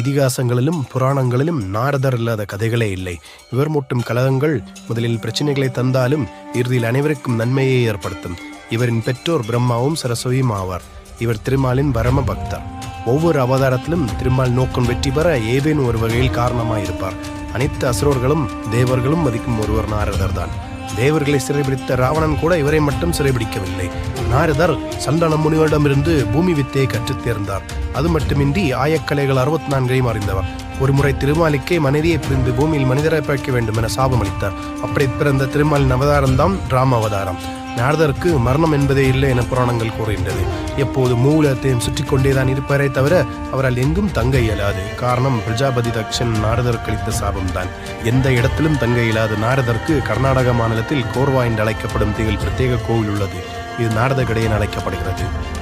இதிகாசங்களிலும் புராணங்களிலும் நாரதர் இல்லாத கதைகளே இல்லை. இவர் மூட்டும் கலகங்கள் முதலில் பிரச்சனைகளை தந்தாலும் இறுதியில் அனைவருக்கும் நன்மையை ஏற்படுத்தும். இவரின் பெற்றோர் பிரம்மாவும் சரஸ்வதியும் ஆவார். இவர் திருமாலின் பரம பக்தர். ஒவ்வொரு அவதாரத்திலும் திருமால் நோக்கம் வெற்றி பெற ஏதேனும் ஒரு வகையில் காரணமாயிருப்பார். அனைத்து அசுரர்களும் தேவர்களும் மதிக்கும் ஒருவர் நாரதர் தான் தேவர்களை சிறைபிடித்த ராவணன் கூட இவரை மட்டும் சிறைபிடிக்கவில்லை. நாரதர் சந்தன முனிவரிடமிருந்து பூமி வித்தையை கற்றுத் தேர்ந்தார். அது மட்டுமின்றி ஆயக்கலைகள் அறுபத்தி நான்கையும் அறிந்தவர் ஒருமுறை திருமாலிக்கே மனைவியை பிரிந்து பூமியில் மனிதரை பிழைக்க வேண்டும் என சாபம் அளித்தார் அப்படி பிறந்த திருமாலின் அவதாரம்தான் ராம அவதாரம். நாரதருக்கு மரணம் என்பதே இல்லை என புராணங்கள் கூறுகின்றது. எப்போது மூலத்தையும் சுற்றி கொண்டேதான் இருப்பாரே தவிர அவரால் எங்கும் தங்க இயலாது. காரணம் பிரஜாபதி தக்ஷன் நாரதருக்கு அளித்த சாபம்தான். எந்த இடத்திலும் தங்க இயலாத. நாரதருக்கு கர்நாடக மாநிலத்தில் கோர்வா என்று அழைக்கப்படும் திகழ் பிரத்யேக கோவில் உள்ளது. இது நாரத கடையன் அழைக்கப்படுகிறது.